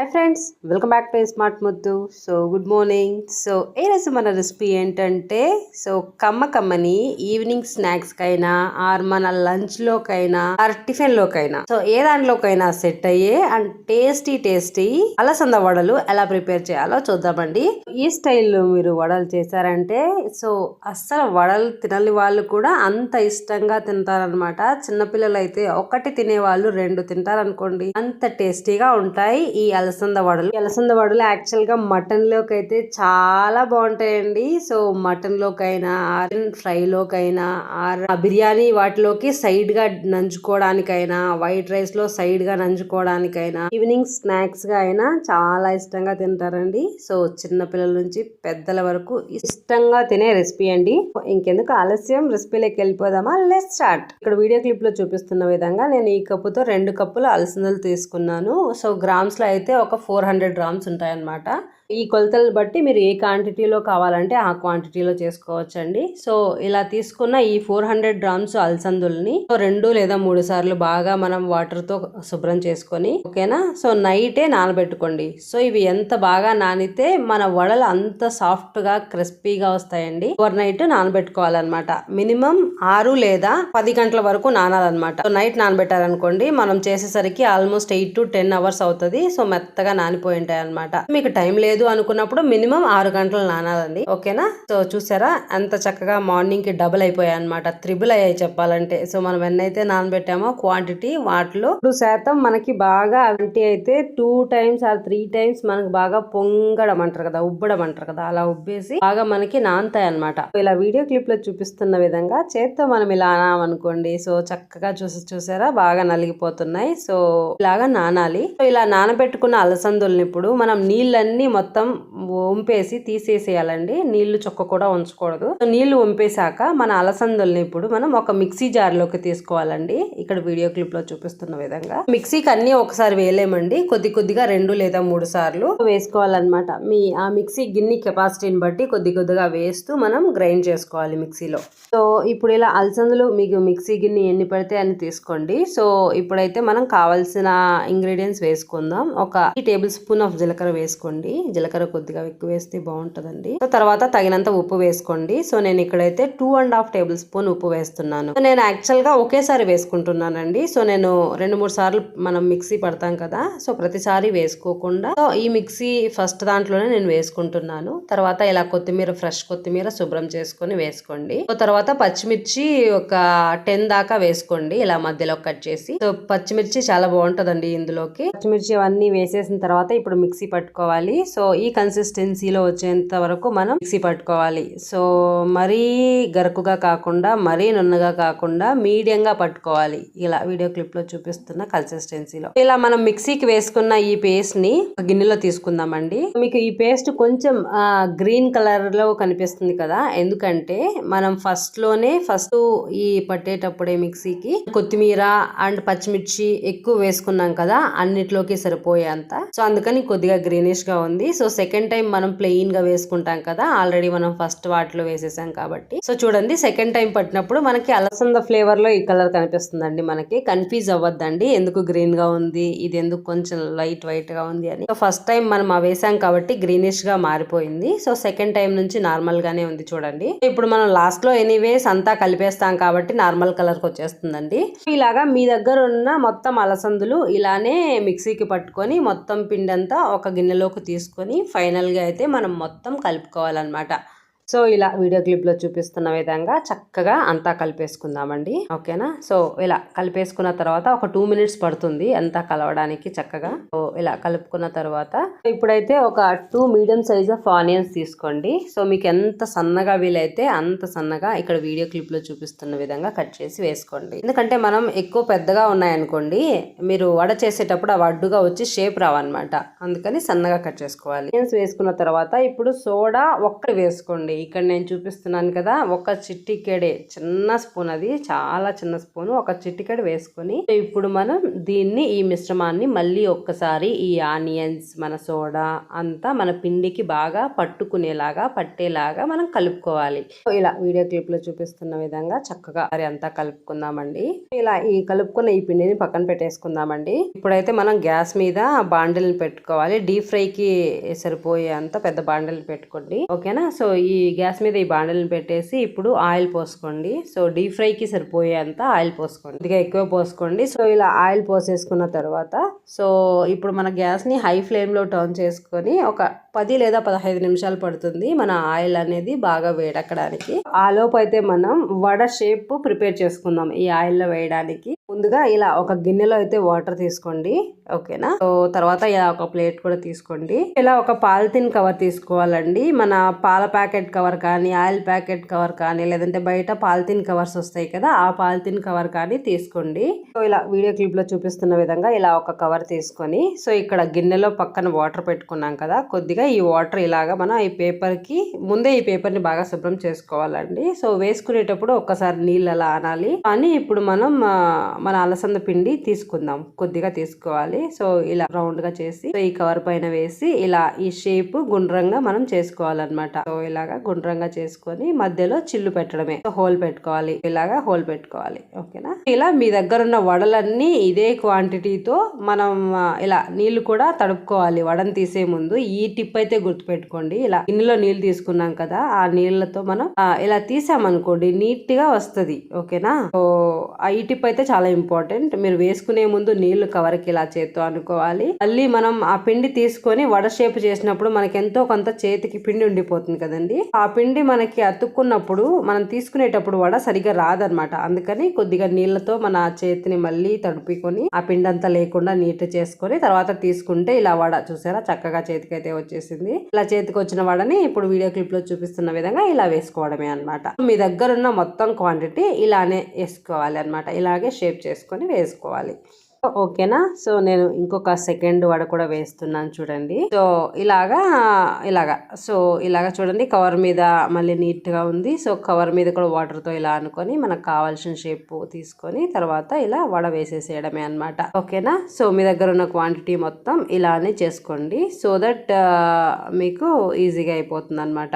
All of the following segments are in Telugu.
Hi friends welcome back to smart Muddu so good morning so ఏ రోజు మన రెసిపీ ఏంటంటే సో కమ్మ కమ్మని ఈవినింగ్ స్నాక్స్ కైనా ఆర్ మన లంచ్లోకైనా ఆర్ టిఫిన్లోకైనా సో ఏ దాంట్లోకైనా సెట్ అయ్యే అండ్ టేస్టీ టేస్టీ అలసంద వడలు ఎలా ప్రిపేర్ చేయాలో చూద్దామండి. ఈ స్టైల్లో మీరు వడలు చేశారంటే సో అస్సలు వడలు తినని వాళ్ళు కూడా అంత ఇష్టంగా తింటారనమాట చిన్నపిల్లలు అయితే ఒకటి తినే వాళ్ళు రెండు తింటారనుకోండి అంత టేస్టీగా ఉంటాయి ఈ అల అలసంద వడలు అలసంద వడలు యాక్చువల్గా మటన్లోకి అయితే చాలా బాగుంటాయండి. సో మటన్ లోకైనా ఆర్ ఫ్రై లోకైనా ఆర్ బిర్యానీ వాటిలోకి సైడ్గా నంచుకోవడానికైనా వైట్ రైస్లో సైడ్గా నంచుకోవడానికైనా ఈవినింగ్ స్నాక్స్గా అయినా చాలా ఇష్టంగా తింటారండి. సో చిన్న పిల్లల నుంచి పెద్దల వరకు ఇష్టంగా తినే రెసిపీ అండి. ఇంకెందుకు ఆలస్యం రెసిపీలోకి వెళ్ళిపోదామా? Let's start. ఇక్కడ వీడియో క్లిప్లో చూపిస్తున్న విధంగా నేను ఈ కప్పుతో రెండు కప్పులు అలసందలు తీసుకున్నాను. సో గ్రామ్స్లో అయితే ఒక ఫోర్ హండ్రెడ్ గ్రామ్స్ ఉంటాయన్నమాట. ఈ కొలతలు బట్టి మీరు ఏ క్వాంటిటీలో కావాలంటే ఆ క్వాంటిటీలో చేసుకోవచ్చండి. సో ఇలా తీసుకున్న ఈ ఫోర్ హండ్రెడ్ గ్రామ్స్ అలసందుల్ని సో రెండు లేదా మూడు సార్లు బాగా మనం వాటర్తో శుభ్రం చేసుకొని ఓకేనా? సో నైటే నానబెట్టుకోండి. సో ఇవి ఎంత బాగా నానితే మన వడలు అంత సాఫ్ట్గా క్రిస్పీగా వస్తాయండి. Over night నానబెట్టుకోవాలన్నమాట. మినిమం ఆరు లేదా పది గంటల వరకు నానాలన్నమాట. సో నైట్ నానబెట్టారనుకోండి మనం చేసేసరికి almost eight to ten hours అవుతుంది. సో మెత్తగా నానిపోయి ఉంటాయి అనమాట మీకు టైం లేదు అనుకున్నప్పుడు మినిమం ఆరు గంటలు నానాలండి. ఓకేనా? సో చూసారా? ఎంత చక్కగా మార్నింగ్కి డబుల్ అయిపోయాయి అనమాట త్రిబుల్ అయ్యాయి చెప్పాలంటే. సో మనం ఎన్నైతే నానబెట్టామో క్వాంటిటీ వాటిలో ఇప్పుడు శాతం మనకి బాగా అంటే అయితే two times or three times మనకి బాగా పొంగడం అంటారు కదా ఉబ్బడం అంటారు కదా అలా ఉబ్బేసి బాగా మనకి నానతాయి అనమాట ఇలా వీడియో క్లిప్లో చూపిస్తున్న విధంగా చేత్తో మనం ఇలా నానామనుకోండి. సో చక్కగా చూసి చూసారా? బాగా నలిగిపోతున్నాయి. సో ఇలాగా నానాలి. సో ఇలా నానబెట్టుకున్న అలసందుల్ని ఇప్పుడు మనం నీళ్ళన్నీ మొత్తం మొత్తం వంపేసి తీసేసేయాలండి. నీళ్ళు చొక్క కూడా ఉంచకూడదు. నీళ్ళు వంపేశాక మన అలసందల్ని ఇప్పుడు మనం ఒక మిక్సీ జార్లోకి తీసుకోవాలండి. ఇక్కడ వీడియో క్లిప్లో చూపిస్తున్న విధంగా. మిక్సీకి అన్ని ఒకసారి వేయలేమండి. కొద్ది కొద్దిగా రెండు లేదా మూడు సార్లు వేసుకోవాలన్నమాట. మీ ఆ మిక్సీ గిన్ని కెపాసిటీని బట్టి కొద్ది కొద్దిగా వేస్తూ మనం గ్రైండ్ చేసుకోవాలి మిక్సీలో. సో ఇప్పుడు ఇలా అలసందులు మీకు మిక్సీ గిన్ని ఎన్ని పడితే అని తీసుకోండి. సో ఇప్పుడైతే మనం కావాల్సిన ఇంగ్రీడియంట్స్ వేసుకుందాం. ఒక టేబుల్ స్పూన్ ఆఫ్ జీలకర్ర వేసుకోండి. జీలకర్ర కొద్దిగా ఎక్కువ వేస్తే బాగుంటుందండి. సో తర్వాత తగినంత ఉప్పు వేసుకోండి. సో నేను ఇక్కడైతే two and half table spoon ఉప్పు వేస్తున్నాను. సో నేను యాక్చువల్గా ఒకేసారి వేసుకుంటున్నానండి. సో నేను రెండు మూడు సార్లు మనం మిక్సీ పడతాం కదా సో ప్రతిసారి వేసుకోకుండా సో ఈ మిక్సీ ఫస్ట్ దాంట్లోనే నేను వేసుకుంటున్నాను. తర్వాత ఇలా కొత్తిమీర ఫ్రెష్ కొత్తిమీర శుభ్రం చేసుకొని వేసుకోండి. సో తర్వాత పచ్చిమిర్చి ఒక టెన్ దాకా వేసుకోండి. ఇలా మధ్యలో కట్ చేసి. సో పచ్చిమిర్చి చాలా బాగుంటదండి ఇందులోకి. పచ్చిమిర్చి అవన్నీ వేసేసిన తర్వాత ఇప్పుడు మిక్సీ పట్టుకోవాలి. సో ఈ కన్సిస్టెన్సీలో వచ్చేంత వరకు మనం మిక్సీ పట్టుకోవాలి. సో మరీ గరుకుగా కాకుండా మరీ నున్నగా కాకుండా మీడియం గా పట్టుకోవాలి. ఇలా వీడియో క్లిప్లో చూపిస్తున్న కన్సిస్టెన్సీలో ఇలా మనం మిక్సీకి వేసుకున్న ఈ పేస్ట్ని గిన్నెలో తీసుకుందామండి. మీకు ఈ పేస్ట్ కొంచెం గ్రీన్ కలర్లో కనిపిస్తుంది కదా? ఎందుకంటే మనం ఫస్ట్లోనే ఫస్ట్ ఈ పట్టేటప్పుడే మిక్సీకి కొత్తిమీర అండ్ పచ్చిమిర్చి ఎక్కువ వేసుకున్నాం కదా? అన్నిట్లోకి సరిపోయేంత. సో అందుకని కొద్దిగా గ్రీనిష్గా ఉంది. సో సెకండ్ టైం మనం ప్లెయిన్గా వేసుకుంటాం కదా ఆల్రెడీ మనం ఫస్ట్ వాటిలో వేసేసాం కాబట్టి. సో చూడండి సెకండ్ టైం పట్టినప్పుడు మనకి అలసంద ఫ్లేవర్లో ఈ కలర్ కనిపిస్తుందండి మనకి. కన్ఫ్యూజ్ అవ్వద్దండి ఎందుకు గ్రీన్గా ఉంది ఇది ఎందుకు కొంచెం లైట్ వైట్గా ఉంది అని. సో ఫస్ట్ టైం మనం ఆ వేసాం కాబట్టి గ్రీనిష్గా మారిపోయింది. సో సెకండ్ టైం నుంచి నార్మల్ గానే ఉంది చూడండి. ఇప్పుడు మనం లాస్ట్లో ఎనీవేస్ అంతా కలిపేస్తాం కాబట్టి నార్మల్ కలర్కి వచ్చేస్తుందండి. ఇలాగా మీ దగ్గర ఉన్న మొత్తం అలసందులు ఇలానే మిక్సీకి పట్టుకొని మొత్తం పిండి అంతా ఒక గిన్నెలోకి తీసుకుని ఫైనల్ ఫైనల్గా అయితే మనం మొత్తం కలుపుకోవాలన్నమాట. సో ఇలా వీడియో క్లిప్లో చూపిస్తున్న విధంగా చక్కగా అంతా కలిపేసుకుందామండి. ఓకేనా? సో ఇలా కలిపేసుకున్న తర్వాత ఒక టూ మినిట్స్ పడుతుంది అంతా కలవడానికి చక్కగా. సో ఇలా కలుపుకున్న తర్వాత ఇప్పుడైతే ఒక two medium size of onions తీసుకోండి. సో మీకు ఎంత సన్నగా వీలైతే అంత సన్నగా ఇక్కడ వీడియో క్లిప్లో చూపిస్తున్న విధంగా కట్ చేసి వేసుకోండి. ఎందుకంటే మనం ఎక్కువ పెద్దగా ఉన్నాయనుకోండి మీరు వడ చేసేటప్పుడు అవి అడ్డుగా వచ్చి షేప్ రావన్నమాట. అందుకని సన్నగా కట్ చేసుకోవాలి. ఆనియన్స్ వేసుకున్న తర్వాత ఇప్పుడు సోడా ఒక్కటి వేసుకోండి. ఇక్కడ నేను చూపిస్తున్నాను కదా ఒక చిట్టికెడే చిన్న స్పూన్ అది చాలా చిన్న స్పూన్ ఒక చిట్టికెడ వేసుకొని ఇప్పుడు మనం దీన్ని ఈ మిశ్రమాన్ని మళ్ళీ ఒక్కసారి ఈ ఆనియన్స్ మన సోడా అంతా మన పిండికి బాగా పట్టుకునేలాగా పట్టేలాగా మనం కలుపుకోవాలి. ఇలా వీడియో క్లిప్లో చూపిస్తున్న విధంగా చక్కగా మరి అంతా కలుపుకుందామండి. ఇలా ఈ కలుపుకున్న ఈ పిండిని పక్కన పెట్టేసుకుందామండి. ఇప్పుడైతే మనం గ్యాస్ మీద బాండిల్ని పెట్టుకోవాలి. డీప్ ఫ్రైకి సరిపోయే అంత పెద్ద బాండిల్ పెట్టుకోండి. ఓకేనా? సో ఈ గ్యాస్ మీద ఈ బాండలను పెట్టేసి ఇప్పుడు ఆయిల్ పోసుకోండి. సో డీప్ ఫ్రైకి సరిపోయే అంత ఆయిల్ పోసుకోండి. ఇదిగా ఎక్కువ పోసుకోండి. సో ఇలా ఆయిల్ పోసేసుకున్న తర్వాత సో ఇప్పుడు మన గ్యాస్ని హై ఫ్లేమ్లో టర్న్ చేసుకొని ఒక పది లేదా పదహైదు నిమిషాలు పడుతుంది మన ఆయిల్ అనేది బాగా వేడక్కడానికి. ఆ లోపైతే అయితే మనం వడ షేప్ ప్రిపేర్ చేసుకుందాం ఈ ఆయిల్లో వేయడానికి. ముందుగా ఇలా ఒక గిన్నెలో అయితే వాటర్ తీసుకోండి. ఓకేనా? సో తర్వాత ఇలా ఒక ప్లేట్ కూడా తీసుకోండి. ఇలా ఒక పాలిథిన్ కవర్ తీసుకోవాలండి. మన పాల ప్యాకెట్ కవర్ కానీ ఆయిల్ ప్యాకెట్ కవర్ కానీ లేదంటే బయట పాలిథిన్ కవర్స్ వస్తాయి కదా ఆ పాలిథిన్ కవర్ కానీ తీసుకోండి. సో ఇలా వీడియో క్లిప్లో చూపిస్తున్న విధంగా ఇలా ఒక కవర్ తీసుకొని సో ఇక్కడ గిన్నెలో పక్కన వాటర్ పెట్టుకున్నాం కదా కొద్దిగా ఈ వాటర్ ఇలాగా మనం ఈ పేపర్కి ముందే ఈ పేపర్ని బాగా శుభ్రం చేసుకోవాలండి. సో వేసుకునేటప్పుడు ఒక్కసారి నీళ్ళు అలా అనాలి. కానీ ఇప్పుడు మనం మన అలసంద పిండి తీసుకుందాం. కొద్దిగా తీసుకోవాలి. సో ఇలా రౌండ్గా చేసి సో ఈ కవర్ పైన వేసి ఇలా ఈ షేప్ గుండ్రంగా మనం చేసుకోవాలన్నమాట. సో ఇలాగా గుండ్రంగా చేసుకొని మధ్యలో చిల్లు పెట్టడమే. హోల్ పెట్టుకోవాలి. ఇలాగా హోల్ పెట్టుకోవాలి. ఓకేనా? ఇలా మీ దగ్గర ఉన్న వడలన్నీ ఇదే క్వాంటిటీతో మనం ఇలా నీళ్ళు కూడా తడుపుకోవాలి. వడని తీసే ముందు ఈ టిప్ అయితే గుర్తుపెట్టుకోండి. ఇలా గిన్నెలో నీళ్ళు తీసుకున్నాం కదా ఆ నీళ్ళతో మనం ఇలా తీసామనుకోండి నీట్గా వస్తుంది. ఓకేనా? సో ఈ టిప్ అయితే చాలా ఇంపార్టెంట్ మీరు వేసుకునే ముందు నీళ్ళు కవర్కి ఇలా చేత్తో అనుకోవాలి. మళ్ళీ మనం ఆ పిండి తీసుకొని వడ షేప్ చేసినప్పుడు మనకి ఎంతో కొంత చేతికి పిండి ఉండిపోతుంది కదండి. ఆ పిండి మనకి అతుక్కున్నప్పుడు మనం తీసుకునేటప్పుడు వడ సరిగా రాదనమాట అందుకని కొద్దిగా నీళ్ళతో మన చేతిని మళ్ళీ తడుపుకొని ఆ పిండి అంతా లేకుండా నీట్ చేసుకొని తర్వాత తీసుకుంటే ఇలా వడ చూసారా? చక్కగా చేతికి అయితే వచ్చేసింది. ఇలా చేతికి వచ్చిన వడని ఇప్పుడు వీడియో క్లిప్లో చూపిస్తున్న విధంగా ఇలా వేసుకోవడమే అనమాట మీ దగ్గర ఉన్న మొత్తం క్వాంటిటీ ఇలానే వేసుకోవాలి అనమాట ఇలాగే షేప్ చేసుకొని వేసుకోవాలి. ఓకేనా? సో నేను ఇంకొక సెకండ్ వడ కూడా వేస్తున్నాను చూడండి. సో ఇలాగా ఇలాగా. సో ఇలాగా చూడండి కవర్ మీద మళ్ళీ నీట్గా ఉంది. సో కవర్ మీద కూడా వాటర్తో ఇలా అనుకొని మనకు కావాల్సిన షేప్ తీసుకొని తర్వాత ఇలా వడ వేసేసేయడమే అనమాట ఓకేనా? సో మీ దగ్గర ఉన్న క్వాంటిటీ మొత్తం ఇలానే చేసుకోండి. సో దట్ మీకు ఈజీగా అయిపోతుంది అనమాట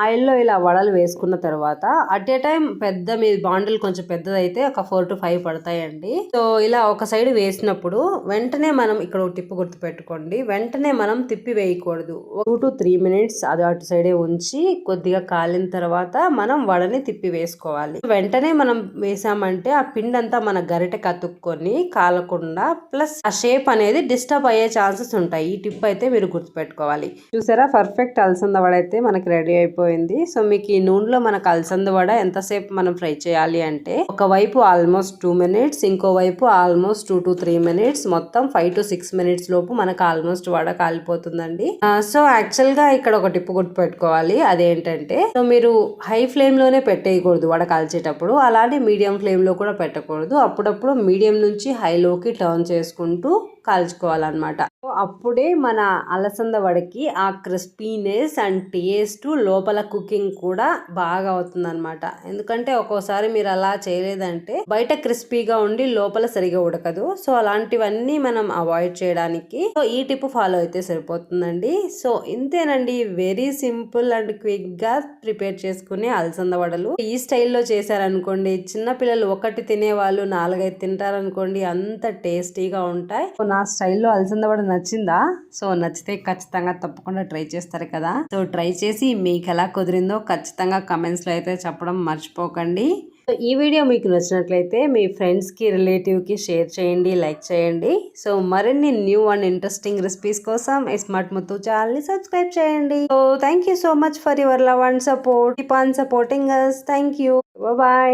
ఆయిల్లో ఇలా వడలు వేసుకున్న తర్వాత అట్ ఏ టైం పెద్ద మీ బాండిల్ కొంచెం పెద్దదైతే ఒక ఫోర్ టు ఫైవ్ పడతాయండి. సో ఇలా ఒక సైడ్ వేసినప్పుడు వెంటనే మనం ఇక్కడ ఒక టిప్పు గుర్తు పెట్టుకోండి. వెంటనే మనం తిప్పి వేయకూడదు. టూ టు త్రీ మినిట్స్ అది అటు సైడే ఉంచి కొద్దిగా కాలిన తర్వాత మనం వడని తిప్పి వేసుకోవాలి. వెంటనే మనం వేసామంటే ఆ పిండి అంతా మన గరిటె కతుక్కొని కాలకుండా ప్లస్ ఆ షేప్ అనేది డిస్టర్బ్ అయ్యే ఛాన్సెస్ ఉంటాయి. ఈ టిప్ అయితే మీరు గుర్తుపెట్టుకోవాలి చూసారా? పర్ఫెక్ట్ అలసంద వడ అయితే మనకి రెడీ అయిపోయింది అయిపోయింది. సో మీకు ఈ నూనెలో మన అలసంద వడ ఎంతసేపు మనం ఫ్రై చేయాలి అంటే ఒకవైపు ఆల్మోస్ట్ టూ మినిట్స్ ఇంకో వైపు almost two to three minutes మొత్తం ఫైవ్ టు సిక్స్ మినిట్స్ లోపు మనకు ఆల్మోస్ట్ వడ కాలిపోతుందండి. సో యాక్చువల్గా ఇక్కడ ఒక టిప్పు గుర్తు పెట్టుకోవాలి. అదేంటంటే సో మీరు హై ఫ్లేమ్లోనే పెట్టేయకూడదు వడ కాల్చేటప్పుడు. అలానే మీడియం ఫ్లేమ్లో కూడా పెట్టకూడదు. అప్పుడప్పుడు మీడియం నుంచి హైలోకి టర్న్ చేసుకుంటూ కాల్చుకోవాలన్నమాట. అప్పుడే మన అలసంద వడకి ఆ క్రిస్పీనెస్ అండ్ టేస్ట్ లోపల కుకింగ్ కూడా బాగా అవుతుంది అనమాట ఎందుకంటే ఒక్కోసారి మీరు అలా చేయలేదంటే బయట క్రిస్పీగా ఉండి లోపల సరిగా ఉడకదు. సో అలాంటివన్నీ మనం అవాయిడ్ చేయడానికి సో ఈ టిప్ ఫాలో అయితే సరిపోతుందండి. సో ఇంతేనండి. వెరీ సింపుల్ అండ్ క్విక్గా ప్రిపేర్ చేసుకునే అలసంద వడలు. ఈ స్టైల్లో చేశారనుకోండి చిన్న పిల్లలు ఒకటి తినే వాళ్ళు నాలుగైదు తింటారనుకోండి అంత టేస్టీగా ఉంటాయి. నా స్టైల్లో అలసంద వడ నచ్చిందా? సో నచ్చితే ఖచ్చితంగా తప్పకుండా ట్రై చేస్తారు కదా. సో ట్రై చేసి మీకు ఎలా కుదిరిందో ఖచ్చితంగా కమెంట్స్లో అయితే చెప్పడం మర్చిపోకండి. సో ఈ వీడియో మీకు నచ్చినట్లయితే మీ ఫ్రెండ్స్కి రిలేటివ్కి షేర్ చేయండి లైక్ చేయండి. సో మరిన్ని న్యూ అండ్ ఇంట్రెస్టింగ్ రెసిపీస్ కోసం స్మార్ట్ ముత్తు ఛానల్ని సబ్స్క్రైబ్ చేయండి. So thank you so much for your love and support keep on supporting us thank you bye